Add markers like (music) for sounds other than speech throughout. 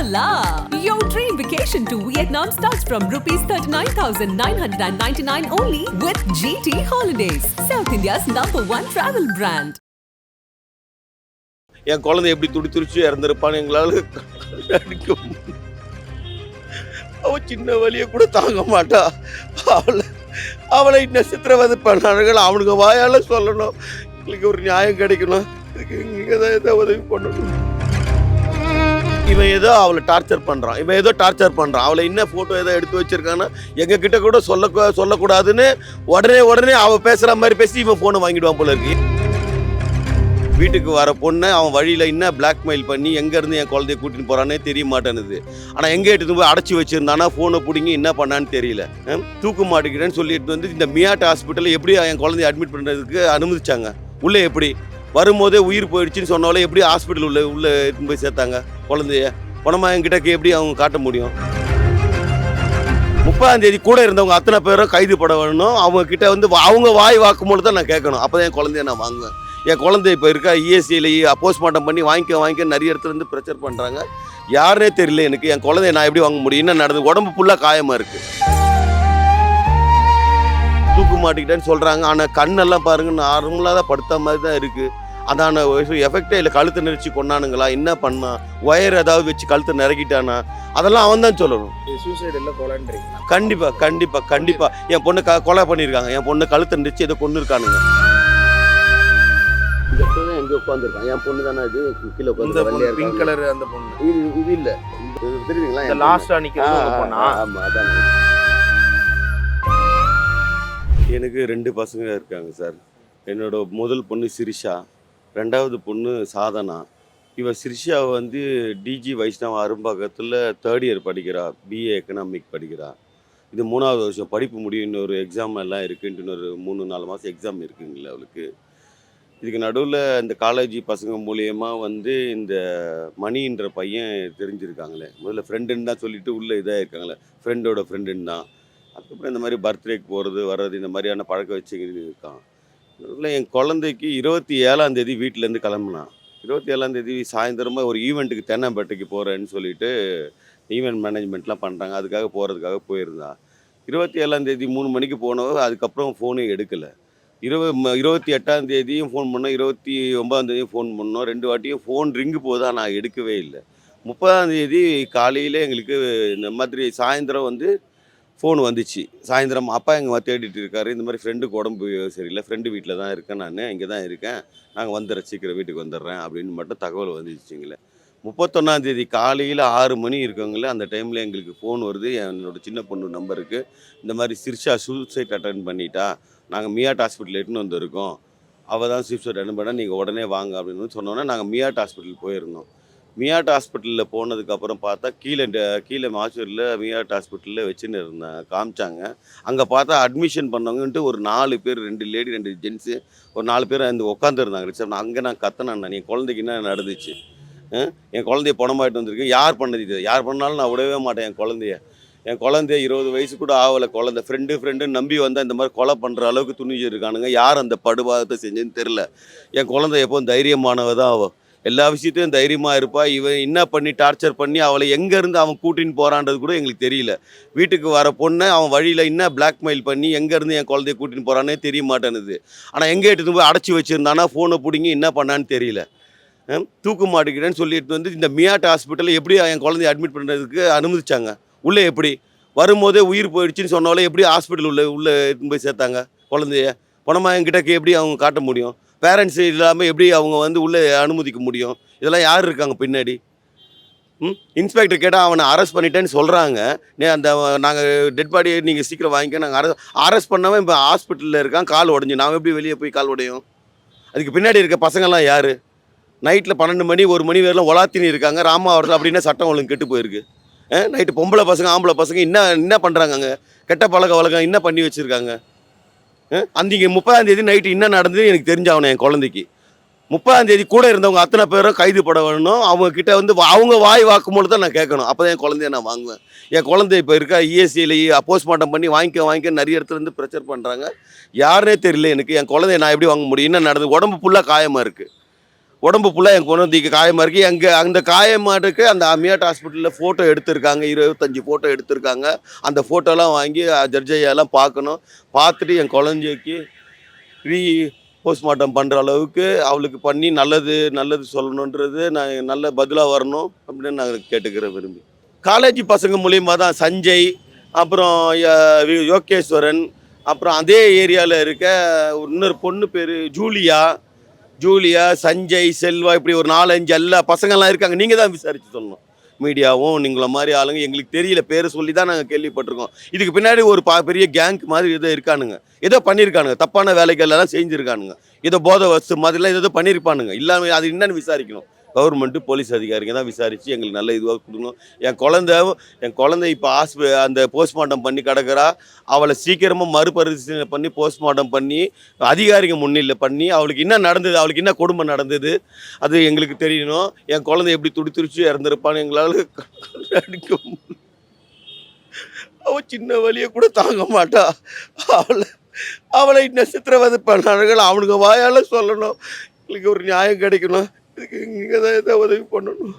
Voila! Your dream vacation to Vietnam starts from rupees 39,999 only with GT Holidays, South India's number one travel brand. என் குழந்தை எப்படி துடி துடிச்சு இறந்துருப்பான்னு எங்களால் அடிக்கும் அவள் சின்ன வழியை கூட தாங்க மாட்டா. அவளை அவளை இன்னும் சித்திரவதை பண்ணார்கள் அவனுக்கு வாயால் சொல்லணும். எங்களுக்கு ஒரு நியாயம் கிடைக்கணும். இதுக்கு இங்கே தான் எதாவது உதவி பண்ணணும். இவன் ஏதோ அவளை டார்ச்சர் பண்ணுறான் இவன் ஏதோ டார்ச்சர் பண்ணுறான் அவளை என்ன ஃபோட்டோ ஏதோ எடுத்து வச்சிருக்கான்னா எங்கள் கிட்ட கூட சொல்ல சொல்லக்கூடாதுன்னு உடனே உடனே அவள் பேசுகிற மாதிரி பேசி இவன் ஃபோனை வாங்கிடுவான் போல இருக்கு. வீட்டுக்கு வர பொண்ணை அவன் வழியில் என்ன பிளாக்மெயில் பண்ணி எங்கேருந்து என் குழந்தைய கூட்டின்னு போகிறானே தெரிய மாட்டேனுது. ஆனால் எங்கே எடுத்து போய் அடைச்சி வச்சுருந்தானா ஃபோனை பிடிங்கி என்ன பண்ணான்னு தெரியல. தூக்க மாட்டேங்கிறேன்னு மாட்டிக்கிறேன்னு சொல்லிட்டு வந்து இந்த மியாட் ஹாஸ்பிட்டலில் எப்படி என் குழந்தைய அட்மிட் பண்ணுறதுக்கு அனுமதிச்சாங்க. உள்ளே எப்படி? வரும்போதே உயிர் போயிடுச்சுன்னு சொன்னாலே எப்படி ஹாஸ்பிட்டல் உள்ள உள்ளே எடுத்துன்னு போய் சேர்த்தாங்க குழந்தைய? பணமாக என்கிட்ட எப்படி அவங்க காட்ட முடியும்? முப்பதாம் தேதி கூட இருந்தவங்க அத்தனை பேரும் கைது பட வேணும். அவங்க கிட்ட வந்து அவங்க வாய் வாக்குமூலம் தான் நான் கேட்கணும். அப்போ தான் என் குழந்தைய நான் வாங்குவேன். என் குழந்தை இப்போ இருக்கா E இஎஸ்சியில் போஸ்ட்மார்ட்டம் பண்ணி வாங்கிக்க வாங்கிக்க நிறைய இடத்துல இருந்து ப்ரெஷர் பண்ணுறாங்க யாருனே தெரியல எனக்கு. என் குழந்தைய நான் எப்படி வாங்க முடியும்? என்ன நடந்தது? உடம்பு ஃபுல்லாக காயமாக இருக்குது தூக்கு மாட்டிக்கிட்டேன்னு சொல்கிறாங்க ஆனால் கண்ணெல்லாம் பாருங்க நார்மலாக தான் படுத்த மாதிரி தான் இருக்குது அதான எஃபெக்டே இல்லை கழுத்து நெரிச்சு கொண்டானுங்களா என்ன பண்ணான் ஒயர் ஏதாவது வச்சு கழுத்தை நிறக்கிட்டானா அதெல்லாம் அவன் தான் சொல்லணும். சூசைடு இல்லை கொலான்றீங்களா? கண்டிப்பா கண்டிப்பா கண்டிப்பா. என் பொண்ணு க கொலை பண்ணியிருக்காங்க என் பொண்ணு கழுத்தை நெரிச்சு ஏதோ கொண்டு இருக்கானுங்க இந்த தான் எங்கே உட்காந்துருக்கான் என் பொண்ணு தானே இது? கீழே உட்காந்து பொண்ணு பிங்க் கலர் அந்த பொண்ணு. இது இது இல்லை. தெரியுங்களா இந்த லாஸ்டா நிக்கிறது அந்த பொண்ணா? ஆமாம் அதான். எனக்கு ரெண்டு பசங்க இருக்காங்க சார். என்னோட முதல் பொண்ணு சிரிஷா. ரெண்டாவது பொண்ணு சாதனா. இவ சிரிஷா வந்து டிஜி வைஷ்ணவ அரும்பாக்கத்தில் தேர்ட் இயர் படிக்கிறா பிஏ எக்கனாமிக் படிக்கிறா. இது மூணாவது வருஷம். படிப்பு முடியும். இன்னொரு எக்ஸாம் எல்லாம் இருக்குன்ட்டு இன்னொரு மூணு நாலு மாதம் எக்ஸாம் இருக்குங்களே அவளுக்கு. இதுக்கு நடுவில் இந்த காலேஜ் பசங்க மூலியமாக வந்து இந்த மணின்ற பையன் தெரிஞ்சிருக்காங்களே. முதல்ல ஃப்ரெண்டுன்னு தான் சொல்லிட்டு உள்ளே இதாக இருக்காங்களே ஃப்ரெண்டோட ஃப்ரெண்டுன்னு தான். அதுக்கப்புறம் இந்த மாதிரி பர்த்டேக்கு போகிறது வர்றது இந்த மாதிரியான பழக்க வச்சுக்கிட்டு இருக்கான். இல்லை என் குழந்தைக்கு இருபத்தி ஏழாம் தேதி வீட்டிலேருந்து கிளம்புனான் இருபத்தி ஏழாம் தேதி சாயந்தரமாக ஒரு ஈவெண்ட்டுக்கு தென்னம்பேட்டைக்கு போகிறேன்னு சொல்லிட்டு ஈவெண்ட் மேனேஜ்மெண்ட்லாம் பண்ணுறாங்க அதுக்காக போகிறதுக்காக போயிருந்தான் இருபத்தி ஏழாம் தேதி மூணு மணிக்கு போனவ அதுக்கப்புறம் ஃபோனே எடுக்கலை. இருபது இருபத்தி எட்டாம் தேதியும் ஃபோன் பண்ணோம் இருபத்தி ஒன்பதாம் தேதியும் ஃபோன் பண்ணோம். ரெண்டு வாட்டியும் ஃபோன் ரிங்கு போதா நான் எடுக்கவே இல்லை. முப்பதாம் தேதி காலையில் எங்களுக்கு இந்த மாதிரி சாயந்தரம் வந்து ஃபோன் வந்துச்சு. சாயந்தரம் அப்பா எங்கள் தேடிட்டு இருக்காரு. இந்த மாதிரி ஃப்ரெண்டுக்கு உடம்பு சரியில்லை. ஃப்ரெண்டு வீட்டில் தான் இருக்கேன் நான். இங்கே தான் இருக்கேன். நாங்கள் வந்துடுறேன் சீக்கிரம் வீட்டுக்கு வந்துடுறேன் அப்படின்னு மட்டும் தகவல் வந்துச்சுங்களே. முப்பத்தொன்னாந்தேதி காலையில் ஆறு மணி இருக்கவங்களே அந்த டைமில் எங்களுக்கு ஃபோன் வருது. என்னோட சின்ன பொண்ணு நம்பருக்கு இந்த மாதிரி சிர்ஷா சூசைட் அட்டன் பண்ணிட்டா. நாங்கள் மியாட் ஹாஸ்பிட்டல் எட்டுன்னு வந்திருக்கோம். அவள் தான் சூசைட் அட்டன் பண்ணால் நீங்கள் உடனே வாங்க அப்படின்னு சொன்னோன்னே நாங்கள் மியாட் ஹாஸ்பிட்டல் போயிருந்தோம். மியாட் ஹாஸ்பிட்டலில் போனதுக்கப்புறம் பார்த்தா கீழே கீழே மாச்சூரில் மியாட் ஹாஸ்பிட்டலில் வச்சுன்னு இருந்தேன் காமிச்சாங்க. அங்கே பார்த்தா அட்மிஷன் பண்ணவங்கன்ட்டு ஒரு நாலு பேர் ரெண்டு லேடி ரெண்டு ஜென்ஸு ஒரு நாலு பேர் அந்த உட்காந்துருந்தாங்க ரிசப்ஷன் அங்கே நான் கத்தினேன் நீ என் குழந்தைக்கு என்ன நடந்துச்சு? என் குழந்தைய பணமாயிட்டு வந்திருக்கேன் யார் பண்ணது இது? யார் பண்ணாலும் நான் விடவே மாட்டேன் என் குழந்தைய. என் குழந்தைய இருபது வயசு கூட ஆகலை. குழந்தை ஃப்ரெண்டு ஃப்ரெண்டுன்னு நம்பி வந்தால் இந்த மாதிரி கொலை பண்ணுற அளவுக்கு துணிஞ்சு இருக்கானுங்க. யார் அந்த படுபாதத்தை செஞ்சேன்னு தெரில என் குழந்தை எப்போ தைரியமானவ தான் ஆகும் எல்லா விஷயத்தையும் தைரியமாக இருப்பா. இவன் என்ன பண்ணி டார்ச்சர் பண்ணி அவளை எங்கேருந்து அவன் கூட்டின்னு போகிறான்றது கூட எங்களுக்கு தெரியல. வீட்டுக்கு வர பொண்ணை அவன் வழியில் என்ன பிளாக்மெயில் பண்ணி எங்கேருந்து என் குழந்தைய கூட்டின்னு போகிறானே தெரிய மாட்டேனுது. ஆனால் எங்கே எடுத்து போய் அடைச்சி வச்சுருந்தானா ஃபோனை பிடிங்கி என்ன பண்ணான்னு தெரியல. ஹம், தூக்கு மாட்டிக்கிறேன்னு சொல்லிட்டு வந்து இந்த மியாட் ஹாஸ்பிட்டலில் எப்படி என் குழந்தைய அட்மிட் பண்ணுறதுக்கு அனுமதிச்சாங்க? உள்ளே எப்படி? வரும்போதே உயிர் போயிடுச்சுன்னு சொன்னாலே எப்படி ஹாஸ்பிட்டல் உள்ள உள்ளே எடுத்துன்னு போய் சேர்த்தாங்க குழந்தைய? பணமாக என்கிட்ட எப்படி அவங்க காட்ட முடியும்? பேரண்ட்ஸ் இல்லாமல் எப்படி அவங்க வந்து உள்ளே அனுமதிக்க முடியும்? இதெல்லாம் யார் இருக்காங்க பின்னாடி? ம்? இன்ஸ்பெக்டர் கேட்டால் அவனை அரெஸ்ட் பண்ணிட்டேன்னு சொல்கிறாங்க நே அந்த நாங்கள் டெட் பாடியை நீங்கள் சீக்கிரம் வாங்கிக்க நாங்கள் அரெஸ்ட் அரெஸ்ட் பண்ணாமல் இப்போ ஹாஸ்பிட்டலில் இருக்கான் கால் உடஞ்சி. நாம் எப்படி வெளியே போய் கால் உடையும்? அதுக்கு பின்னாடி இருக்க பசங்கள்லாம் யார்? நைட்டில் பன்னெண்டு மணி ஒரு மணி வரையிலும் ஒலாத்தினி இருக்காங்க. ராமாவரத்தில் அப்படின்னா சட்டம் ஒழுங்கு கெட்டு போயிருக்கு. நைட்டு பொம்பளை பசங்க ஆம்பளை பசங்க என்ன என்ன பண்ணுறாங்க அங்கே. கெட்ட பழக்க வழக்கம் என்ன பண்ணி வச்சுருக்காங்க. அன்றைக்கி முப்பதாம் தேதி நைட்டு என்ன நடந்தது எனக்கு தெரிஞ்சாகணும் என் குழந்தைக்கு. முப்பதாம் தேதி கூட இருந்தவங்க அத்தனை பேரும் கைது பட வேணும். அவங்க கிட்ட வந்து வா- அவங்க வாய் வாக்குமூலம் தான் நான் கேட்கணும். அப்போ தான் என் குழந்தைய நான் வாங்குவேன். என் குழந்தை இப்போ இருக்கா E இஎஸ்சியில் போஸ்ட்மார்ட்டம் பண்ணி வாங்கிக்க வாங்கிக்க நிறைய இடத்துல இருந்து ப்ரெஷர் பண்ணுறாங்க யாருனே தெரியல எனக்கு. என் குழந்தைய நான் எப்படி வாங்க முடியும்? என்ன நடந்தது? உடம்பு ஃபுல்லாக காயமாக இருக்குது உடம்பு ஃபுல்லாக என் குழந்தைக்கு காயமாக இருக்குது எங்கள் அந்த காயமாட்டுக்கு அந்த அமியாட் ஹாஸ்பிட்டலில் ஃபோட்டோ எடுத்திருக்காங்க. இருபத்தஞ்சி ஃபோட்டோ எடுத்திருக்காங்க. அந்த ஃபோட்டோலாம் வாங்கி ஜட்ஜையெல்லாம் பார்க்கணும். பார்த்துட்டு என் குழந்தைக்கு ரீ போஸ்ட்மார்ட்டம் பண்ணுற அளவுக்கு அவளுக்கு பண்ணி நல்லது நல்லது சொல்லணுன்றது நான் நல்ல பதிலாக வரணும் அப்படின்னு நான் கேட்டுக்கிறேன் விரும்பி. காலேஜ் பசங்க மூலியமாக தான் சஞ்சய் அப்புறம் வி- யோகேஸ்வரன் அப்புறம் அதே ஏரியாவில் இருக்க இன்னொரு பொண்ணு பேர் ஜூலியா ஜூலியா சஞ்சய் செல்வா இப்படி ஒரு நாலஞ்சு எல்லா பசங்கள்லாம் இருக்காங்க. நீங்கள் தான் விசாரித்து சொல்லணும். மீடியாவும் நீங்கள மாதிரி ஆளுங்க எங்களுக்கு தெரியல. பேரை சொல்லி தான் நாங்கள் கேள்விப்பட்டிருக்கோம். இதுக்கு பின்னாடி ஒரு பா பெரிய கேங்க் மாதிரி ஏதோ இருக்கானுங்க. ஏதோ பண்ணியிருக்கானுங்க தப்பான வேலைகள் எல்லாம் செஞ்சுருக்கானுங்க. ஏதோ போத வசு மாதிரிலாம் ஏதோ பண்ணியிருப்பானுங்க இல்லாமல் அது என்னன்னு விசாரிக்கணும். கவர்மெண்ட்டு போலீஸ் அதிகாரிங்க தான் விசாரித்து எங்களுக்கு நல்ல இதுவாக கொடுக்கணும். என் குழந்த என் குழந்தை இப்போ ஹாஸ்பி அந்த போஸ்ட்மார்ட்டம் பண்ணி கிடக்கிறா. அவளை சீக்கிரமாக மறுபரிசீலனை பண்ணி போஸ்ட்மார்ட்டம் பண்ணி அதிகாரிங்க முன்னிலை பண்ணி அவளுக்கு என்ன நடந்தது அவளுக்கு என்ன கொடுமை நடந்தது அது எங்களுக்கு தெரியணும். என் குழந்தை எப்படி துடி துடிச்சு இறந்துருப்பான்னு எங்களால் அடிக்க அவள் சின்ன வழியை கூட தாங்க மாட்டா. அவளை அவளை இன்னும் பண்ணார்கள் அவனுக்கு வாயால் சொல்லணும். எங்களுக்கு ஒரு நியாயம் கிடைக்கணும். இதுக்கு நீங்கள் தான் ஏதோ உதவி பண்ணணும்.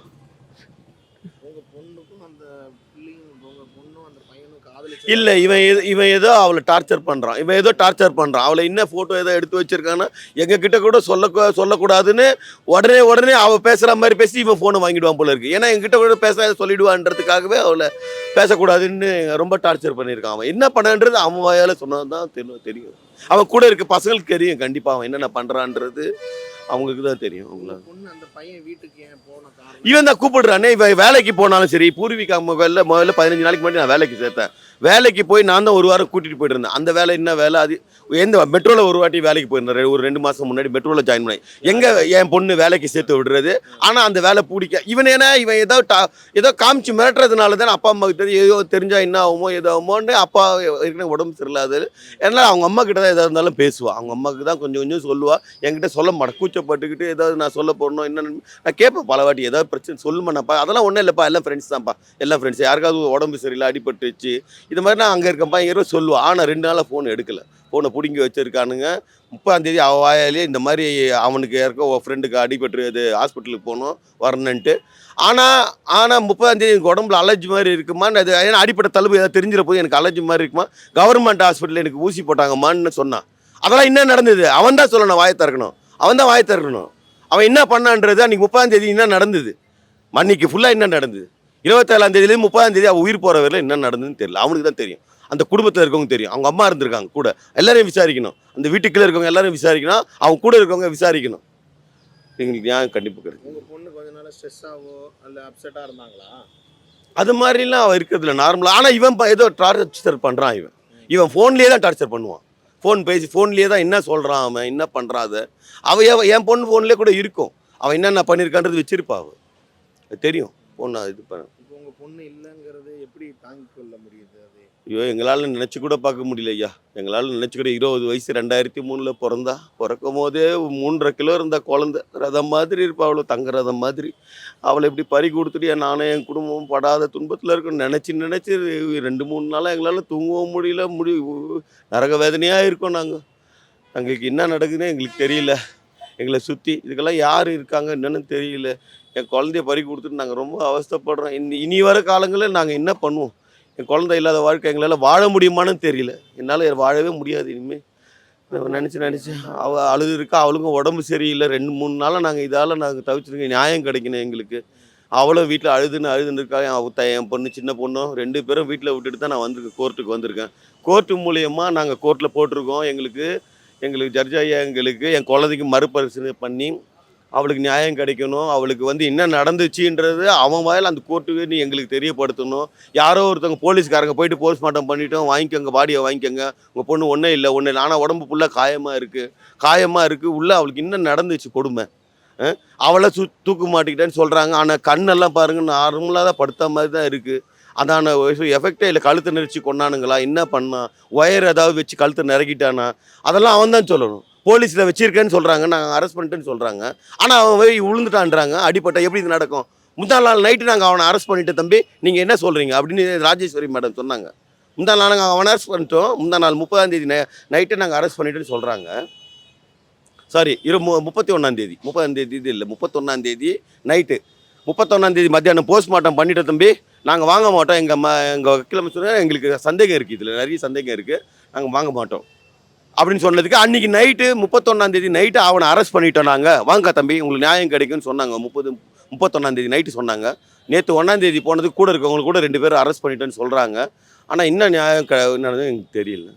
உங்க பொண்ணுக்கும் அந்த பிள்ளைங்க உங்க பொண்ணும் அந்த பையனும் காதலி இல்லை இவன் ஏதோ இவன் ஏதோ அவளை டார்ச்சர் பண்ணுறான் இவன் ஏதோ டார்ச்சர் பண்ணுறான் அவளை என்ன ஃபோட்டோ ஏதோ எடுத்து வச்சிருக்கான்னா எங்கள் கிட்ட கூட சொல்ல சொல்லக்கூடாதுன்னு உடனே உடனே அவள் பேசுகிற மாதிரி பேசி இவன் ஃபோனை வாங்கிடுவான் போல இருக்கு. ஏன்னா எங்கிட்ட கூட பேச சொல்லிடுவான்றதுக்காகவே அவளை பேசக்கூடாதுன்னு ரொம்ப டார்ச்சர் பண்ணியிருக்கான் அவன். என்ன பண்ணன்றது அவன் வாயால் சொன்னது தான் தெரியும். தெரியும் அவன் கூட இருக்க பசங்களுக்கு தெரியும். கண்டிப்பாக அவன் என்னென்ன பண்ணுறான்றது அவங்களுக்கு தான் தெரியும் அவங்கள. இவன் தான் கூப்பிடுறானே இவன் வேலைக்கு போனாலும் சரி பூர்விகா முதல்ல முதல்ல பதினஞ்சு நாளைக்கு முன்னாடி நான் வேலைக்கு சேர்த்தேன். வேலைக்கு போய் நான் தான் ஒரு வாரம் கூட்டிகிட்டு போயிட்டு இருந்தேன். அந்த வேலை என்ன வேலை? அது எந்த மெட்ரோவில் ஒரு வாட்டி வேலைக்கு போயிருந்தேன். ஒரு ரெண்டு மாதம் முன்னாடி மெட்ரோவில் ஜாயின் பண்ணேன். எங்கே என் பொண்ணு வேலைக்கு சேர்த்து விடுறது? ஆனால் அந்த வேலை பிடிக்க இவன் ஏன்னா இவன் ஏதோ டா ஏதோ காமிச்சு மிரட்டுறதுனால தானே அப்பா அம்மாவுக்கு தெரியும் ஏதோ தெரிஞ்சால் என்ன ஆகுமோ ஏதோ ஆகுமோன்னு அப்பா இருக்கிற உடம்பு சரியில்லாது ஏன்னா அவங்க அம்மா கிட்ட தான் எதாக இருந்தாலும் பேசுவாள் அவங்க அம்மாவுக்கு தான் கொஞ்சம் கொஞ்சம் சொல்லுவாள் என்கிட்ட சொல்ல மாட்டேன் கூச்சப்பட்டுக்கிட்டு ஏதாவது நான் சொல்ல போடணும் என்னன்னு நான் கேட்பேன் பல வாட்டி ஏதாவது பிரச்சனை சொல்லுமாண்ணப்பா அதெல்லாம் ஒன்றும் இல்லைப்பா. எல்லாம் ஃப்ரெண்ட்ஸ் தான்ப்பா. எல்லாம் ஃப்ரெண்ட்ஸ் யாருக்காவது உடம்பு சரியில்லை அடிபட்டுச்சு இது மாதிரி நான் அங்கே இருக்கேன்ப்பா பையன் சொல்லுவான் ஆனால் ரெண்டு நாளாக ஃபோன் எடுக்கலை. ஃபோனை பிடுங்கி வச்சுருக்கானுங்க. முப்பாந்தேதி அவ வாயாலே இந்த மாதிரி அவனுக்கு யாருக்கோ உன் ஃப்ரெண்டுக்கு அடிபட்டு இது ஹாஸ்பிட்டலுக்கு போகணும் வரணுன்ட்டு ஆனால் ஆனால் முப்பதாந்தேதி எனக்கு உடம்புல அலர்ஜி மாதிரி இருக்குமான்னு அது ஏன்னா அடிப்பட்ட தழுவு ஏதாவது தெரிஞ்சிட போது எனக்கு அலர்ஜி மாதிரி இருக்குமா? கவர்மெண்ட் ஹாஸ்பிட்டலில் எனக்கு ஊசி போட்டாங்கம்மான்னு சொன்னான் அதெல்லாம் என்ன நடந்தது? அவன் தான் சொல்லணும் வாயை திறக்கணும். அவன் தான் வாயை திறக்கணும். அவன் என்ன பண்ணான்றது அன்றைக்கி முப்பதாந்தேதி என்ன நடந்தது? அன்னைக்கு ஃபுல்லாக என்ன நடந்தது? இருபத்தேழாம் தேதியிலேருந்து முப்பதாம் தேதி அவன் உயிர் போகிற வரையில என்ன நடந்ததுன்னு தெரியல. அவனுக்கு தான் தெரியும். அந்த குடும்பத்தில் இருக்கவங்க தெரியும். அவங்க அம்மா இருந்திருக்காங்க கூட. எல்லாரையும் விசாரிக்கணும். அந்த வீட்டுக்குள்ளே இருக்கவங்க எல்லாரும் விசாரிக்கணும். அவங்க கூட இருக்கவங்க விசாரிக்கணும். எங்களுக்கு நியாயம் கண்டிப்பாக கிடைக்கும். உங்க பொண்ணு கொஞ்ச நாள் ஸ்ட்ரெஸ்ஸாவோ அல்ல அப்செட்டா இருந்தாங்களா? அது மாதிரிலாம் அவன் இருக்கிறதுல நார்மலாக ஆனால் இவன் ப- ஏதோ டார்ச்சர் பண்ணுறான் இவன். இவன் ஃபோன்லேயே தான் டார்ச்சர் பண்ணுவான். ஃபோன் பேசி ஃபோன்லேயே தான் என்ன சொல்கிறான் அவன் என்ன பண்ணுறான் அதை. அவன் என் பொண்ணு ஃபோன்லேயே கூட இருக்கும். அவன் என்னென்ன பண்ணியிருக்கான்றது வச்சிருப்பா அவ. அது தெரியும். பொண்ணு இது பண்ண. இப்போ உங்க பொண்ணு இல்லைங்கிறது எப்படி தாங்கிக் கொள்ள முடியுது அது? ஐயோ எங்களால் நினச்சி கூட பார்க்க முடியல ஐயா. எங்களால் நினச்சி கூட இருபது வயசு ரெண்டாயிரத்தி மூணில் பிறந்தா பிறக்கும் போதே மூன்றரை கிலோ இருந்த குழந்த ரதம் மாதிரி இருப்பா அவ்வளோ தங்க ரதம் மாதிரி. அவளை இப்படி பறி கொடுத்துட்டு நானும் என் குடும்பம் படாத துன்பத்தில் இருக்கணும். நினச்சி நினச்சி ரெண்டு மூணு நாளாக எங்களால் தூங்கவும் முடியல முடி நரக வேதனையாக இருக்கோம் நாங்கள் எங்களுக்கு என்ன நடக்குதுன்னு எங்களுக்கு தெரியல. எங்களை சுற்றி இதுக்கெல்லாம் யார் இருக்காங்க என்னன்னு தெரியல. என் குழந்தைய பறி கொடுத்துட்டு நாங்கள் ரொம்ப அவஸ்தைப்படுறோம். இனி இனி வர காலங்களில் நாங்கள் என்ன பண்ணுவோம்? என் குழந்தை இல்லாத வாழ்க்கை எங்களால் வாழ முடியுமான்னு தெரியல. என்னால் வாழவே முடியாது இனிமேல் நினச்சி நினச்சி அவள் அழுது இருக்கா அவளுக்கும் உடம்பு சரியில்லை. ரெண்டு மூணு நாளாக நாங்கள் இதால் நாங்கள் தவிச்சிருக்கோம். நியாயம் கிடைக்கணும் எங்களுக்கு. அவளும் வீட்டில் அழுதுன்னு அழுதுன்னு இருக்கா. என் த- என் பொண்ணு சின்ன பொண்ணும் ரெண்டு பேரும் வீட்டில் விட்டுட்டு தான் நான் வந்திருக்கேன் கோர்ட்டுக்கு வந்திருக்கேன். கோர்ட்டு மூலியமாக நாங்கள் கோர்ட்டில் போட்டிருக்கோம். எங்களுக்கு எங்களுக்கு ஜட்ஜ் ஐயா எங்களுக்கு என் குழந்தைக்கு மறுபரிசீலனை பண்ணி அவளுக்கு நியாயம் கிடைக்கணும் அவளுக்கு வந்து என்ன நடந்துச்சுன்றது அவன் வாயில் அந்த கோர்ட்டுக்கு நீ எங்களுக்கு தெரியப்படுத்தணும். யாரோ ஒருத்தவங்க போலீஸ்காரங்க போயிட்டு போஸ்ட்மார்ட்டம் பண்ணிட்டோம் வாங்கிக்கோங்க பாடியை வாங்கிக்கோங்க. உங்கள் பொண்ணு ஒன்றே இல்லை ஒன்றும் இல்லை. ஆனால் உடம்பு ஃபுல்லாக காயமாக இருக்குது காயமாக இருக்குது உள்ளே அவளுக்கு என்ன நடந்துச்சு கொடுமை? அவளை சு தூக்க மாட்டிக்கிட்டேன்னு சொல்கிறாங்க ஆனால் கண்ணெல்லாம் பாருங்கள் நார்மலாக தான் படுத்த மாதிரி தான் இருக்குது அதான எஃபெக்டே இல்லை கழுத்தை நெரிச்சு கொண்டானுங்களா என்ன பண்ணான் ஒயர் ஏதாவது வச்சு கழுத்தை நிறக்கிட்டானா அதெல்லாம் அவன் தான் சொல்லணும். போலீஸில் வச்சிருக்கேன்னு சொல்கிறாங்க நாங்கள் அரெஸ்ட் பண்ணிட்டேன்னு சொல்கிறாங்க ஆனால் அவன் போய் விழுந்துட்டான்றாங்க அடிப்பட்ட எப்படி இது நடக்கும்? முந்தா நாள் நைட்டு நாங்கள் அவனை அரெஸ்ட் பண்ணிட்டு தம்பி. நீங்கள் என்ன சொல்கிறீங்க அப்படின்னு ராஜேஸ்வரி மேடம் சொன்னாங்க. முந்தா நாள் நாங்கள் அவனை அரெஸ்ட் பண்ணிட்டோம். முந்தா நாள் முப்பதாம் தேதி நை நைட்டு நாங்கள் அரெஸ்ட் பண்ணிட்டோன்னு சொல்கிறாங்க சாரி இரு மு முப்பத்தி ஒன்றாந்தேதி முப்பதாந்தேதி இது இல்லை முப்பத்தொன்னாந்தேதி நைட்டு முப்பத்தொன்னாந்தேதி மத்தியானம் போஸ்ட்மார்ட்டம் பண்ணிட்டோம் தம்பி. நாங்கள் வாங்க மாட்டோம். எங்கள் ம எங்கள் வக்கீல் சொன்னால் எங்களுக்கு சந்தேகம் இருக்குது இதில் நிறைய சந்தேகம் இருக்குது நாங்கள் வாங்க மாட்டோம். அப்படின்னு சொன்னதுக்கு அன்றைக்கி நைட்டு முப்பத்தொன்னாந்தேதி நைட்டு அவனை அரெஸ்ட் பண்ணிட்டோம் நாங்கள் வாங்க தம்பி உங்களுக்கு நியாயம் கிடைக்கும்னு சொன்னாங்க. முப்பது முப்பத்தொன்னாந்தேதி நைட்டு சொன்னாங்க. நேற்று ஒன்றாந்தேதி போனதுக்கு கூட இருக்கவங்க கூட ரெண்டு பேரும் அரெஸ்ட் பண்ணிட்டேன்னு சொல்கிறாங்க ஆனால் என்ன நியாயம் க என்னன்னு எனக்கு தெரியல.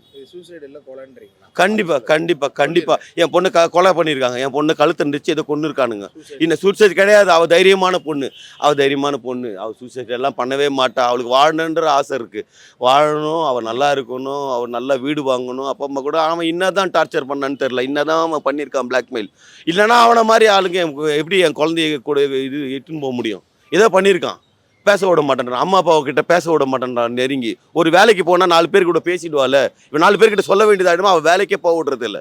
கண்டிப்பாக கண்டிப்பாக கண்டிப்பாக என் பொண்ணு க கொலை பண்ணியிருக்காங்க என் பொண்ணு கழுத்து இருந்துச்சு ஏதோ கொண்டு இருக்கானுங்க. இன்னும் சூசைட் கிடையாது. அவள் தைரியமான பொண்ணு. அவள் தைரியமான பொண்ணு. அவள் சூசைட் எல்லாம் பண்ணவே மாட்டா. அவளுக்கு வாழணுன்ற ஆசை இருக்குது வாழணும் அவள் நல்லா இருக்கணும் அவள் நல்லா வீடு வாங்கணும். அப்பா அம்மா கூட அவன் என்னதான் டார்ச்சர் பண்ணான்னு தெரில என்னதான் அவன் பண்ணியிருக்கான் பிளாக்மெயில் இல்லைன்னா அவனை மாதிரி ஆளுங்க எப்படி என் குழந்தைய கூட இது இட்டுன்னு போக முடியும்? ஏதோ பண்ணியிருக்கான். பேச விட மாட்டேன்றான். அம்மா அப்பாவை கிட்ட பேச விட மாட்டேன்றான் நெருங்கி. ஒரு வேலைக்கு போனால் நாலு பேர் கூட பேசிடுவாள் இவன் நாலு பேர்கிட்ட சொல்ல வேண்டியதாயிடுமா அவள் வேலைக்கே போக விடுறது இல்லை.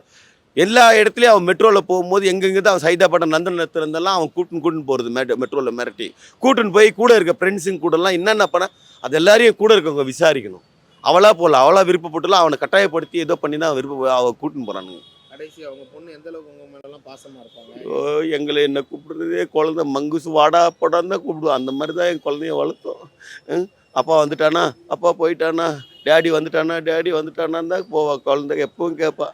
எல்லா இடத்துலையும் அவன் மெட்ரோவில் போகும்போது எங்கெங்கே தான் அவன் சைதாப்பட்டம் நந்தனத்தில் இருந்தெல்லாம் அவன் கூட்டுன்னு கூட்டுன்னு போகிறது மெட் மெட்ரோவில் மிரட்டி. கூட்டுன்னு போய் கூட இருக்க ஃப்ரெண்ட்ஸுங்க கூடலாம் என்னென்ன பண்ண அது எல்லாரையும் கூட இருக்கவங்க விசாரிக்கணும். அவளாக போகல அவளாக விருப்பப்பட்டுலாம் அவனை கட்டாயப்படுத்தி ஏதோ பண்ணி தான் விருப்ப அவள் கூட்டின்னு போகிறானுங்க கடைசி அவங்க பொண்ணு எந்த அளவுக்கு உங்க மேலலாம் பாசமா இருப்பாங்க? எங்களை என்ன கூப்பிடுறதே குழந்தை மங்குசு வாடா போடான்னு தான் கூப்பிடுவோம் அந்த மாதிரி தான் என் குழந்தைய வளர்த்தோம். அப்பா வந்துட்டானா? அப்பா போயிட்டானா? டேடி வந்துட்டானா? டேடி வந்துட்டானான்னு தான் போவா குழந்தை. எப்பவும் கேட்பா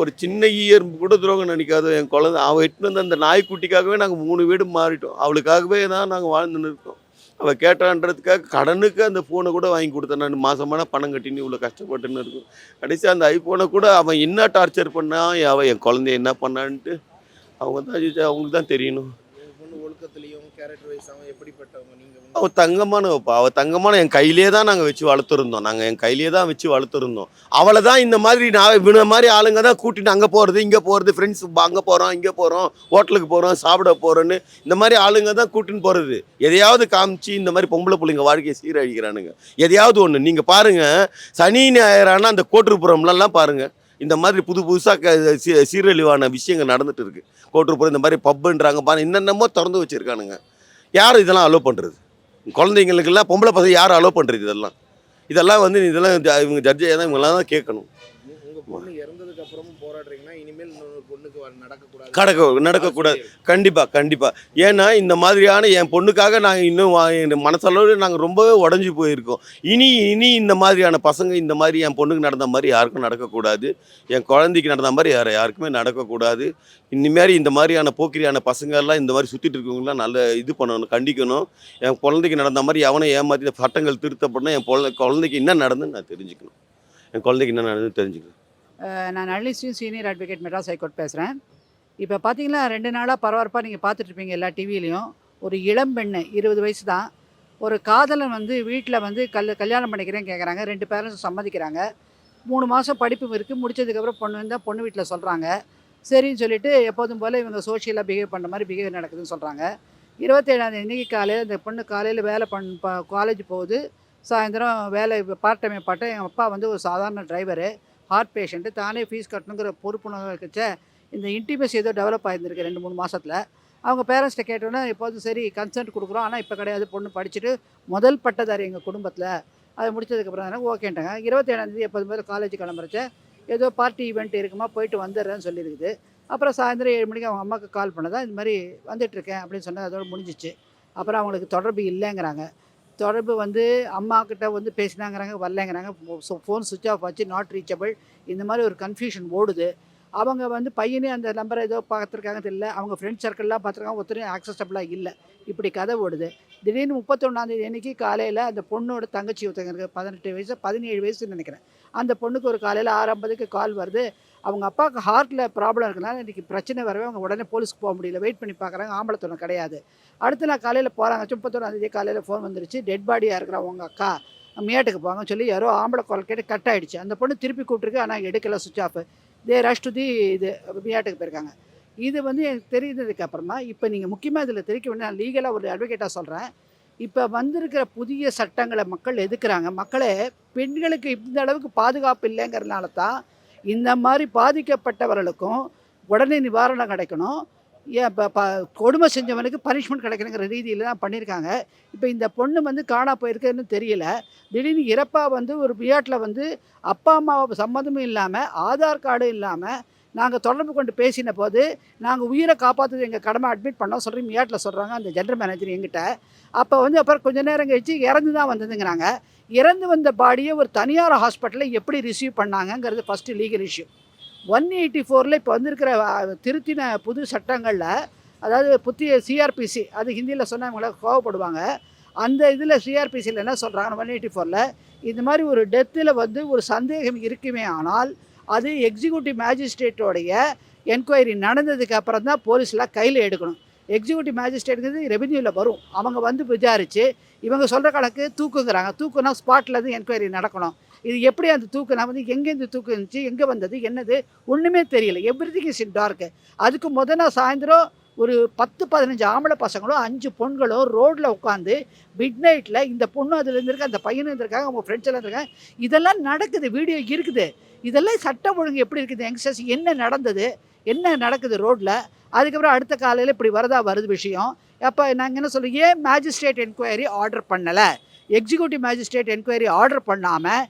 ஒரு சின்ன ஈயரும்பு கூட துரோகம் நினைக்காது என் குழந்தை. அவள் எட்டுன்னு வந்து அந்த நாய்க்குட்டிக்காகவே நாங்கள் மூணு வீடு மாறிட்டோம். அவளுக்காகவே தான் நாங்கள் வாழ்ந்துன்னு இருக்கோம். அவள் கேட்டான்றதுக்காக கடனுக்கு அந்த ஃபோனை கூட வாங்கி கொடுத்தேன். நான் மாதமான பணம் கட்டின்னு இவ்வளோ கஷ்டப்பட்டுன்னு இருக்கும். கடைசி அந்த ஐஃபோனை கூட அவன் என்ன டார்ச்சர் பண்ணான் அவன் என் குழந்தைய என்ன பண்ணான்ட்டு அவங்க தான் அவங்களுக்கு தான் தெரியணும். ஒழுக்கத்துலயும் கேரக்டர் வைஸாவும் எப்படிப்பட்டவங்க? நீங்க வந்து- அவ தங்கமானவப்பா தங்கமான என் கையிலே தான் நாங்கள் வச்சு வளர்த்துருந்தோம். நாங்கள் என் கையிலே தான் வச்சு வளர்த்துருந்தோம். அவளை தான் இந்த மாதிரி நான் இவன மாதிரி ஆளுங்க தான் கூட்டிட்டு அங்கே போகிறது இங்கே போகிறது ஃப்ரெண்ட்ஸ் அங்கே போகிறோம் இங்கே போகிறோம் ஹோட்டலுக்கு போகிறோம் சாப்பிட போகிறோன்னு இந்த மாதிரி ஆளுங்க தான் கூட்டின்னு போகிறது எதையாவது காமிச்சு இந்த மாதிரி பொம்பளை பிள்ளைங்க வாழ்க்கையை சீரழிக்கிறானுங்க. எதையாவது ஒன்று நீங்கள் பாருங்கள் சனி ஞாயிறான அந்த கோட்டுப்புறம்லாம் பாருங்கள் இந்த மாதிரி புது புதுசாக சீரழிவான விஷயங்கள் நடந்துட்டு இருக்கு. கோட்டுப்புறம் இந்த மாதிரி பப்புன்றாங்க. பாரு என்னென்னமோ திறந்து வச்சுருக்கானுங்க. யார் இதெல்லாம் அலோவ் பண்ணுறது குழந்தைங்களுக்கெல்லாம் பொம்பளை பசங்க யார் அலோவ் பண்ணுறது இதெல்லாம்? இதெல்லாம் வந்து இதெல்லாம் ஜ- இவங்க ஜட்ஜை தான் இவங்கெல்லாம் தான் கேட்கணும். பொண்ணு இறந்ததுக்கு அப்புறமும் போராடுறீங்கன்னா இனிமேல் பொண்ணுக்கு நடக்கக்கூடாது. கடக்க நடக்கக்கூடாது. கண்டிப்பாக கண்டிப்பாக ஏன்னா இந்த மாதிரியான என் பொண்ணுக்காக நாங்கள் இன்னும் மனசளவு நாங்கள் ரொம்பவே உடஞ்சி போயிருக்கோம். இனி இனி இந்த மாதிரியான பசங்க இந்த மாதிரி என் பொண்ணுக்கு நடந்த மாதிரி யாருக்கும் நடக்கக்கூடாது. என் குழந்தைக்கு நடந்த மாதிரி யார் யாருக்குமே நடக்கக்கூடாது. இனிமேல் இந்த மாதிரியான போக்கிரியான பசங்க எல்லாம் இந்த மாதிரி சுற்றிட்டு இருக்கவங்களாம் நல்ல இது பண்ணணும் கண்டிக்கணும். என் குழந்தைக்கு நடந்த மாதிரி எவனை ஏமாற்றி சட்டங்கள் திருத்தப்படணும். என் குழந்தை குழந்தைக்கு என்ன நடந்துன்னு நான் தெரிஞ்சுக்கணும். என் குழந்தைக்கு என்ன நடந்துன்னு தெரிஞ்சுக்கணும். நான் நல்லிஸ்டியும் senior advocate Madras high court பேசுகிறேன் இப்போ பார்த்தீங்கன்னா ரெண்டு நாளாக பரபரப்பாக நீங்கள் பார்த்துட்ருப்பீங்க எல்லா டிவிலையும் ஒரு இளம் பெண்ணு இருபது வயசு தான். ஒரு காதலன் வந்து வீட்டில் வந்து கல் கல்யாணம் பண்ணிக்கிறேன்னு கேட்குறாங்க ரெண்டு பேரண்ட்ஸ் சம்மதிக்கிறாங்க. மூணு மாதம் படிப்பு இருக்குது முடிச்சதுக்கப்புறம் பொண்ணு வந்தால் பொண்ணு வீட்டில் சொல்கிறாங்க சரின்னு சொல்லிவிட்டு எப்போதும் போல் இவங்க சோஷியலாக பிஹேவ் பண்ணுற மாதிரி பிஹேவ் நடக்குதுன்னு சொல்கிறாங்க இருபத்தேழாம் இன்றைக்கி காலையில் இந்த பொண்ணு காலையில் வேலை பண் காலேஜ் போகுது. சாயந்தரம் வேலை பார்ட் டைம் பார்த்தேன் எங்கள் அப்பா வந்து ஒரு சாதாரண டிரைவரு ஹார்ட் பேஷண்ட்டு தானே ஃபீஸ் கட்டணுங்கிற பொறுப்புணர்வு இருக்கச்ச இந்த இன்டிமேசி ஏதோ டெவலப் ஆகிருந்திருக்கு ரெண்டு மூணு மாதத்தில் அவங்க பேரண்ட்ஸ்கிட்ட கேட்டோன்னே இப்போது சரி கன்சென்ட் கொடுக்குறோம். ஆனால் இப்போ கிடையாது. பொண்ணு படிச்சுட்டு முதல் பட்டதாரி எங்கள் குடும்பத்தில். அது முடிச்சதுக்கப்புறம் எனக்கு ஓகேன்ட்டாங்க. இருபத்தேழாந்தேதி எப்போது போது காலேஜ் கிளம்புறச்ச ஏதோ பார்ட்டி ஈவெண்ட் இருக்குமா போயிட்டு வந்துடுறேன்னு சொல்லியிருக்குது அப்புறம் சாயந்தரம் ஏழு மணிக்கு அவங்க அம்மாவுக்கு கால் பண்ணதான் இந்த மாதிரி வந்துட்டுருக்கேன் அப்படின்னு சொன்னது அதோட முடிஞ்சிச்சு. அப்புறம் அவங்களுக்கு தொடர்பு இல்லைங்கிறாங்க. தொடர்பு வந்து அம்மா கிட்ட வந்து பேசினாங்கிறாங்க வரலைங்கிறாங்க. ஃபோன் சுவிட்ச் ஆஃப் ஆச்சு நாட் ரீச்சபிள் இந்த மாதிரி ஒரு கன்ஃபியூஷன் ஓடுது. அவங்க வந்து பையனே அந்த நம்பரை ஏதோ பார்த்துருக்காங்க தெரியல. அவங்க ஃப்ரெண்ட் சர்க்கிள்லாம் பார்த்துருக்காங்க ஒருத்தரையும் ஆக்சஸபிளாக இல்லை. இப்படி கதை ஓடுது. திடீர்னு முப்பத்தொன்னாந்தேதி அன்னைக்கு காலையில் அந்த பொண்ணோட தங்கச்சி ஒருத்தங்க இருக்கு பதினெட்டு வயசு பதினேழு வயசுன்னு நினைக்கிறேன். அந்த பொண்ணுக்கு ஒரு காலையில் ஆறு ஐம்பதுக்கு கால் வருது. அவங்க அப்பாவுக்கு ஹார்ட்டில் ப்ராப்ளம் இருக்கனால இன்றைக்கி பிரச்சனை வரவே அவங்க உடனே போலீஸ்க்கு போக முடியல. வெயிட் பண்ணி பார்க்குறாங்க ஆம்பளை கிடையாது. அடுத்து நான் காலையில் போகிறாங்க முப்பத்தொன்னாந்தேதி காலையில் ஃபோன் வந்துருச்சு. டெட் பாடியாக இருக்கிற உங்கள் அக்கா மேட்டுக்கு போவாங்கன்னு சொல்லி யாரோ ஆம்பளை கால் கேட்டு கட் ஆயிடுச்சு. அந்த பொண்ணு திருப்பி கூப்பிட்டுருக்கு. ஆனால் எடுக்கல switch off they rush to the இது மியாட்டுக்கு போயிருக்காங்க. இது வந்து எனக்கு தெரிந்ததுக்கு அப்புறமா இப்போ நீங்கள் முக்கியமாக இதில் தெரிவிக்க வேண்டிய நான் லீகலாக ஒரு அட்வொகேட்டாக சொல்கிறேன் இப்போ வந்திருக்கிற புதிய சட்டங்களை மக்கள் எதுக்குறாங்க? மக்களே பெண்களுக்கு இந்த அளவுக்கு பாதுகாப்பு இல்லைங்கிறதுனால தான் இந்த மாதிரி பாதிக்கப்பட்டவர்களுக்கும் உடனே நிவாரணம் கிடைக்கணும். ஏன் இப்போ ப கொடுமை செஞ்சவனுக்கு பனிஷ்மெண்ட் கிடைக்கணுங்கிற ரீதியில் தான் பண்ணியிருக்காங்க. இப்போ இந்த பொண்ணு வந்து காணா போயிருக்குன்னு தெரியல. திடீர்னு இறப்பா வந்து ஒரு விளையாட்டில் வந்து அப்பா அம்மா சம்மதமும் இல்லாமல் ஆதார் கார்டும் இல்லாமல் நாங்கள் தொடர்பு கொண்டு பேசின போது நாங்கள் உயிரை காப்பாற்றுறது எங்கள் கடமை அட்மிட் பண்ணோம் சொல்கிறீங்க மியாட்டில் சொல்கிறாங்க அந்த ஜென்ரல் மேனேஜர் எங்கிட்ட அப்போ வந்து அப்புறம் கொஞ்ச நேரம் கழிச்சு இறந்து தான் வந்ததுங்கிறாங்க. இறந்து வந்த பாடியை ஒரு தனியார் ஹாஸ்பிட்டலில் எப்படி receive பண்ணாங்கங்கிறது first legal issue one eighty ஃபோரில் இப்போ வந்திருக்கிற திருத்தின புது சட்டங்களில் அதாவது புத்திய சிஆர்பிசி அது ஹிந்தியில் சொன்னா கோவப்படுவாங்க. அந்த இதில் சிஆர்பிசியில் என்ன சொல்கிறாங்க ஒன் எயிட்டி ஃபோரில் இந்த மாதிரி ஒரு டெத்தில் வந்து ஒரு சந்தேகம் இருக்குமே ஆனால் அது எக்ஸிக்யூட்டிவ் மேஜிஸ்ட்ரேட்டோடைய என்கொயரி நடந்ததுக்கு அப்புறம் தான் போலீஸில் கையில் எடுக்கணும். எக்ஸிக்யூட்டிவ் மேஜிஸ்ட்ரேட்டுங்கிறது ரெவென்யூவில் வரும். அவங்க வந்து விசாரித்து இவங்க சொல்கிற கணக்கு தூக்குங்கிறாங்க. தூக்குனா ஸ்பாட்டில் இருந்து என்கொயரி நடக்கணும். இது எப்படி அந்த தூக்குனா வந்து எங்கேருந்து தூக்கு இருந்துச்சு எங்கே வந்தது என்னது ஒன்றுமே தெரியல. எவ்ரிதிங் இஸ் இன் டார்க்கு அதுக்கு முத நாள் சாயந்தரம் ஒரு பத்து பதினஞ்சு ஆம்பளை பசங்களும் அஞ்சு பொண்களும் ரோட்டில் உட்காந்து மிட் நைட்டில் இந்த பொண்ணு அதில் இருந்திருக்கு அந்த பையனும் இருந்திருக்காங்க அவங்க ஃப்ரெண்ட்ஸ் எல்லாம் இருக்காங்க இதெல்லாம் நடக்குது வீடியோ இருக்குது. இதெல்லாம் சட்டம் ஒழுங்கு எப்படி இருக்குது? யங்ஸ்டர்ஸ் என்ன நடந்தது? என்ன நடக்குது ரோட்டில் அதுக்கப்புறம் அடுத்த காலையில் இப்படி வரதா வருது விஷயம். அப்போ நாங்கள் என்ன சொல்கிறோம் ஏன் மேஜிஸ்ட்ரேட் என்கொயரி ஆர்டர் பண்ணலை? எக்ஸிக்யூட்டிவ் மேஜிஸ்ட்ரேட் என்கொயரி ஆர்டர் பண்ணாமல்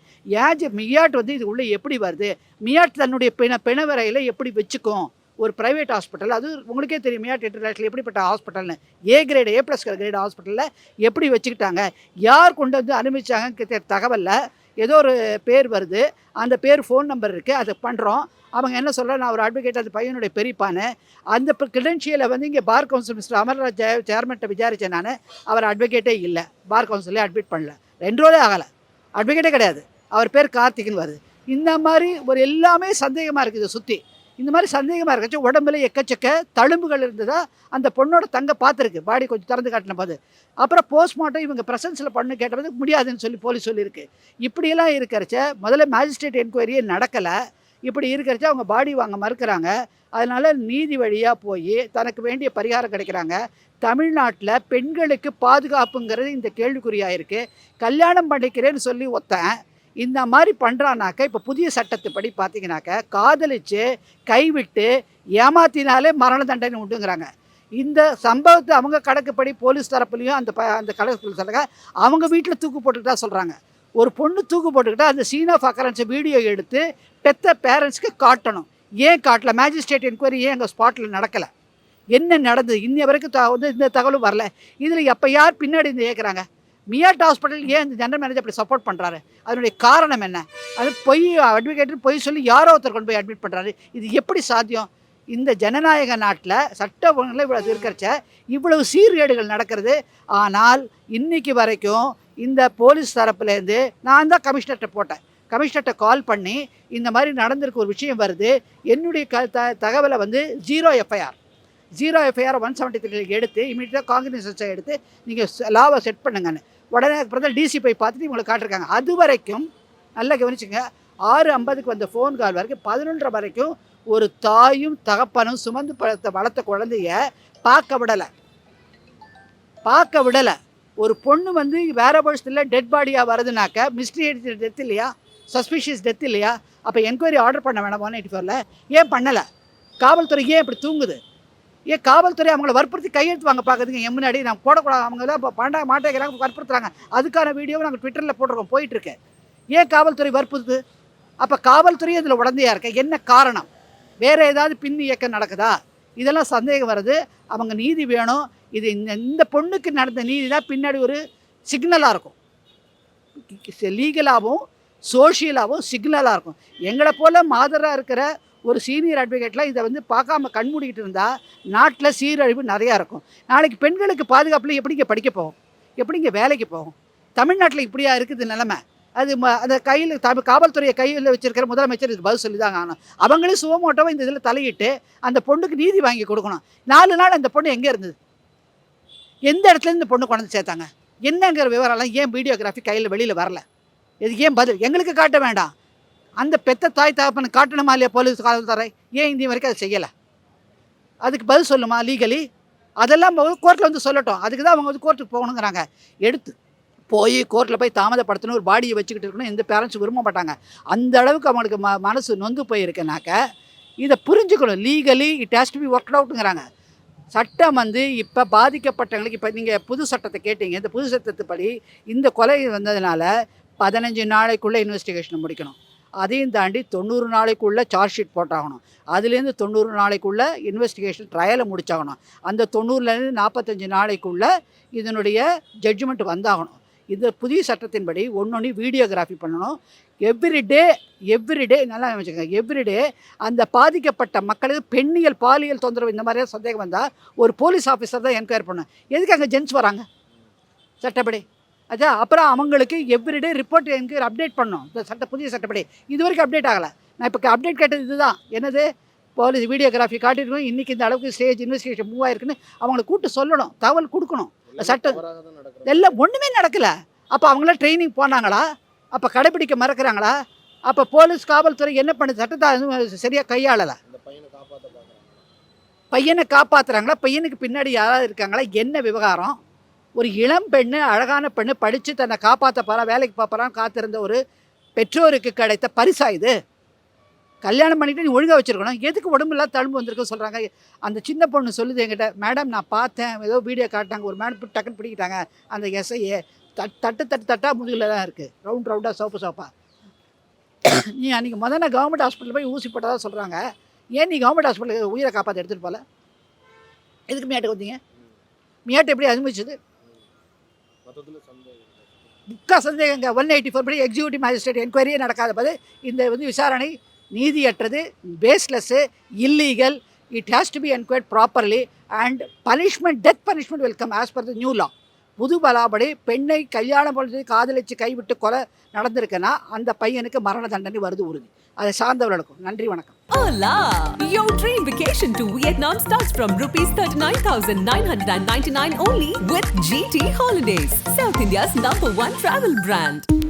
ஏஜ் மியாட் வந்து இது உள்ளே எப்படி வருது? மியாட் தன்னுடைய பிண பிணவரையில் எப்படி வச்சுக்கும்? ஒரு ப்ரைவேட் ஹாஸ்பிட்டல் அது உங்களுக்கே தெரியும். மியாட் இன்டர்நேஷனல் எப்படிப்பட்ட ஹாஸ்பிட்டல்னு A grade A plus grade ஹாஸ்பிட்டலில் எப்படி வச்சுக்கிட்டாங்க? யார் கொண்டு வந்து அனுமதிச்சாங்க தகவலில் ஏதோ ஒரு பேர் வருது. அந்த பேர் ஃபோன் நம்பர் இருக்குது அதை பண்ணுறோம் அவங்க என்ன சொல்ல நான் ஒரு அட்வொகேட் அந்த பையனுடைய பெரியப்பானு அந்த கிரெடென்ஷியலை வந்து இங்கே பார் கவுன்சில் மிஸ்டர் அமர்ராஜ் ஜெய சேர்மன்ட்ட விசாரித்தேன் நான். அவர் அட்வொகேட்டே இல்லை. பார் கவுன்சிலே அட்மிட் பண்ணல. ரெண்டு ரோலே ஆகலை. அட்வொகேட்டே கிடையாது. அவர் பேர் கார்த்திக்னு வருது. இந்த மாதிரி ஒரு எல்லாமே சந்தேகமாக இருக்குது சுற்றி இந்த மாதிரி சந்தேகமாக இருக்கச்சு. உடம்புல எக்கச்சக்க தழும்புகள் இருந்ததா அந்த பொண்ணோட தங்க பார்த்துருக்கு பாடி கொஞ்சம் திறந்து காட்டின போது அப்புறம் போஸ்ட்மார்ட்டம் இவங்க ப்ரெசன்ஸில் பண்ணு கேட்டபோது முடியாதுன்னு சொல்லி போலீஸ் சொல்லியிருக்கு. இப்படியெல்லாம் இருக்கிறச்ச முதல்ல மேஜிஸ்ட்ரேட் என்கொயரியே நடக்கலை. இப்படி இருக்கிறச்ச அவங்க பாடி வாங்க மறுக்கிறாங்க. அதனால் நீதி வழியாக போய் தனக்கு வேண்டிய பரிகாரம் கிடைக்கிறாங்க. தமிழ்நாட்டில் பெண்களுக்கு பாதுகாப்புங்கிறது இந்த கேள்விக்குறியாக இருக்குது கல்யாணம் பண்ணிக்கிறேன்னு சொல்லி ஒத்தன். இந்த மாதிரி பண்ணுறானாக்க இப்போ புதிய சட்டத்துப்படி பார்த்தீங்கன்னாக்க காதலிச்சு கைவிட்டு ஏமாத்தினாலே மரண தண்டனை உண்டுங்கிறாங்க. இந்த சம்பவத்தை அவங்க கணக்குப்படி போலீஸ் தரப்புலையும் அந்த ப அந்த கணக்கு சொல்லுங்க அவங்க வீட்டில் தூக்கு போட்டுக்கிட்டா சொல்கிறாங்க ஒரு பொண்ணு தூக்கு போட்டுக்கிட்டா அந்த சீன் ஆஃப் அக்கரன்ஸை வீடியோ எடுத்து பெத்த பேரண்ட்ஸ்க்கு காட்டணும். ஏன் காட்டல? மேஜிஸ்ட்ரேட் என்கொயரி ஏன் அங்கே ஸ்பாட்டில் நடக்கலை? என்ன நடந்தது? இன்ன வரைக்கும் த- வந்து இந்த தகவலும் வரல. இதில் எப்போ யார் பின்னாடி இருந்து ஏற்கிறாங்க மியாட் ஹாஸ்பிட்டல் ஏன் இந்த ஜெனரல் மேனேஜர் அப்படி சப்போர்ட் பண்ணுறாரு அதனுடைய காரணம் என்ன? அது பொய் அட்வொகேட் பொய் சொல்லி யாரோ ஒருத்தர் கொண்டு போய் அட்மிட் பண்ணுறாரு இது எப்படி சாத்தியம்? இந்த ஜனநாயக நாட்டில் சட்ட ஒழுங்கில் இவ்வளோ இருக்கிறச்ச இவ்வளவு சீர்கேடுகள் நடக்கிறது. ஆனால் இன்றைக்கு வரைக்கும் இந்த போலீஸ் தரப்புலேருந்து நான் தான் கமிஷனர்கிட்ட போட்டேன். கமிஷனர்கிட்ட கால் பண்ணி இந்த மாதிரி நடந்திருக்க ஒரு விஷயம் வருது. என்னுடைய க த தகவலை வந்து zero FIR zero FIR one seventy three எடுத்து இமீடியட்டாக காங்கிரஸ் எடுத்து நீங்கள் லாவை செட் பண்ணுங்கன்னு. உடனே அப்புறம் டிசி போய் பார்த்துட்டு இவங்களை காட்டிருக்காங்க. அது வரைக்கும் நல்லா கவனிச்சுங்க. ஆறு ஐம்பதுக்கு வந்த ஃபோன் கால் வரைக்கும் பதினொன்றரை வரைக்கும் ஒரு தாயும் தகப்பனும் சுமந்து பழத்த வளர்த்த குழந்தைய பார்க்க விடலை. பார்க்க விடலை. ஒரு பொண்ணு வந்து வேற வருஷத்தில் டெட் பாடியாக வருதுனாக்க மிஸ்ட்ரி டெத் இல்லையா? சஸ்பிஷியஸ் டெத் இல்லையா? அப்போ என்கொயரி ஆர்டர் பண்ண வேணாம் ஒன் எயிட்டி ஃபோரில் ஏன் பண்ணலை? காவல்துறை ஏன் இப்படி தூங்குது? ஏன் காவல்துறை அவங்கள வற்புறுத்தி கையெழுத்து வாங்க பார்க்குறதுக்கு என் முன்னாடி. நான் போடக்கூடாது. அவங்க தான் இப்போ பண்ண மாட்டேங்கிறாங்க வற்புறுத்துறாங்க. அதுக்கான வீடியோவை நாங்கள் ட்விட்டரில் போட்டிருக்கோம் போயிட்டுருக்கேன். ஏன் காவல்துறை வற்புறுத்து? அப்போ காவல்துறையும் இதில் உடந்தையாக இருக்க. என்ன காரணம்? வேறு ஏதாவது பின் இயக்கம் நடக்குதா? இதெல்லாம் சந்தேகம் வருது. அவங்க நீதி வேணும். இது இந்த இந்த பொண்ணுக்கு நடந்த நீதி தான் பின்னாடி ஒரு சிக்னலாக இருக்கும். லீகலாகவும் சோஷியலாகவும் சிக்னலாக இருக்கும். எங்களை போல் மாதராக இருக்கிற ஒரு சீனியர் அட்வொகேட்லாம் இதை வந்து பார்க்காம கண்மூடிக்கிட்டு இருந்தால் நாட்டில் சீரழிவு நிறையா இருக்கும். நாளைக்கு பெண்களுக்கு பாதுகாப்பில் எப்படிங்க படிக்க போவோம்? எப்படிங்க வேலைக்கு போகும் தமிழ்நாட்டில் இப்படியா இருக்குது நிலமை. அது ம அந்த கையில் த காவல்துறையை கையில் வச்சிருக்கிற முதலமைச்சர் இது பதில் சொல்லி தான் ஆகணும். அவங்களே சுவமோட்டோவை இந்த இதில் தலையிட்டு அந்த பொண்ணுக்கு நீதி வாங்கி கொடுக்கணும். நாலு நாள் அந்த பொண்ணு எங்கே இருந்தது? எந்த இடத்துல இந்த பொண்ணு கொண்டு சேர்த்தாங்க? என்னங்கிற விவரம்லாம் ஏன் வீடியோகிராஃபி கையில் வெளியில் வரல? இது ஏன் பதில்? எங்களுக்கு காட்ட வேண்டாம். அந்த பெத்த தாய் தகப்பனை காட்டணுமா இல்லையா போலீஸ் காவல்துறை? ஏன் இந்திய வரைக்கும் அதை செய்யலை? அதுக்கு பதில் சொல்லுமா லீகலி அதெல்லாம் கோர்ட்டில் வந்து சொல்லட்டும். அதுக்கு தான் அவங்க வந்து கோர்ட்டுக்கு போகணுங்கிறாங்க. எடுத்து போய் கோர்ட்டில் போய் தாமதப்படுத்தணும் ஒரு பாடியை வச்சுக்கிட்டு இருக்கணும் எந்த பேரண்ட்ஸும் விரும்ப மாட்டாங்க. அந்த அளவுக்கு அவங்களுக்கு ம மனசு நொந்து போயிருக்குனாக்க இதை புரிஞ்சுக்கணும். Legally it has to be work அவுட்டுங்கிறாங்க சட்டம் வந்து இப்போ பாதிக்கப்பட்டவங்களுக்கு இப்போ நீங்கள் புது சட்டத்தை கேட்டீங்க. இந்த புது சட்டத்துப்படி இந்த கொலை வந்ததுனால பதினஞ்சு நாளைக்குள்ளே இன்வெஸ்டிகேஷன் முடிக்கணும். அதையும் தாண்டி தொண்ணூறு நாளைக்குள்ளே சார்ஜ் ஷீட் போட்டாகணும். அதுலேருந்து தொண்ணூறு நாளைக்குள்ளே இன்வெஸ்டிகேஷன் ட்ரையலை முடிச்சாகணும். அந்த தொண்ணூறுலேருந்து நாற்பத்தஞ்சு நாளைக்குள்ளே இதனுடைய ஜட்ஜ்மெண்ட் வந்தாகணும். இந்த புதிய சட்டத்தின்படி ஒன்றொன்று வீடியோகிராஃபி பண்ணணும். எவ்ரிடே எவ்ரிடே நல்லா வச்சுக்கோங்க எவ்ரிடே அந்த பாதிக்கப்பட்ட மக்களுக்கு பெண்ணியல் பாலியல் தொந்தரவு இந்த மாதிரியான சந்தேகம் வந்தால் ஒரு போலீஸ் ஆஃபீஸர் தான் என்கொயர் பண்ணணும். எதுக்கு அங்கே ஜென்ஸ் வராங்க? சட்டப்படி. அதான் அப்புறம் அவங்களுக்கு எவ்ரிடே ரிப்போர்ட் என்கொயரி அப்டேட் பண்ணணும் இந்த சட்ட புதிய சட்டப்படி. இது வரைக்கும் அப்டேட் ஆகலை. நான் இப்போ அப்டேட் கேட்டது இதுதான். என்னது? போலீஸ் வீடியோகிராஃபி காட்டியிருக்கணும் இன்றைக்கி இந்த அளவுக்கு ஸ்டேஜ் இன்வெஸ்டிகேஷன் மூவ் ஆயிருக்குன்னு அவங்களை கூப்பிட்டு சொல்லணும். தகவல் கொடுக்கணும். சட்டம் எல்லாம் ஒன்றுமே நடக்கல. அப்போ அவங்களாம் ட்ரைனிங் போனாங்களா? அப்போ கடைப்பிடிக்க மறக்கிறாங்களா? அப்போ போலீஸ் காவல்துறை என்ன பண்ணுது? சட்டத்தை சரியாக கையாளலை? பையனை காப்பாற்ற பார்க்குறாங்க. பையனை காப்பாத்துறாங்களா? பையனுக்கு பின்னாடி யாராவது இருக்காங்களா? என்ன விவகாரம்? ஒரு இளம் பெண்ணு அழகான பெண்ணு படித்து தன்னை காப்பாற்ற போகிறா வேலைக்கு பார்ப்பறான் காத்திருந்த ஒரு பெற்றோருக்கு கிடைத்த பரிசா இது. கல்யாணம் பண்ணிட்டு நீ ஒழுங்காக வச்சுருக்கணும். எதுக்கு உடம்புலாம் தழும்பு வந்திருக்கு சொல்கிறாங்க அந்த சின்ன பொண்ணு சொல்லுது என்கிட்ட மேடம் நான் பார்த்தேன். ஏதோ வீடியோ காட்டினாங்க. ஒரு மேடம் டக்குன்னு பிடிக்கிட்டாங்க. அந்த எஸ்ஐயே தட் தட்டு தட்டு தட்டாக முதுகில் தான் இருக்குது ரவுண்ட் ரவுண்டாக சோப்பு சோப்பா. (coughs) நீ அன்றைக்கி முதல்ல கவர்மெண்ட் ஹாஸ்பிட்டல் போய் ஊசி போட்டதாக சொல்கிறாங்க ஏன் நீ கவர்மெண்ட் ஹாஸ்பிட்டலுக்கு உயிரை காப்பாற்ற எடுத்துகிட்டு போகல எதுக்கு மேட்டுக்கு வந்தீங்க மியாட்டு எப்படி அனுபவிச்சது? முக்கா சந்தேகங்க. ஒன் எயிட்டி ஃபோர் படி எக்ஸிக்யூட்டிவ் மேஜிஸ்ட்ரேட் என்கொயரியே நடக்காத போது இந்த வந்து விசாரணை நீதியற்றது baseless illegal it has to be enquired properly and punishment death punishment welcome as per the new law புது பலாபடி பெண்ணை கல்யாணம் பண்ணி காதலிச்சு கைவிட்டு கொலை நடந்திருக்குன்னா அந்த பையனுக்கு மரண தண்டனை வருது உறுதி அதை சார்ந்தவர்களுக்கும் நன்றி வணக்கம் Hola! Your dream vacation to Vietnam starts from rupees 39,999 only with GT Holidays, South India's number one travel brand.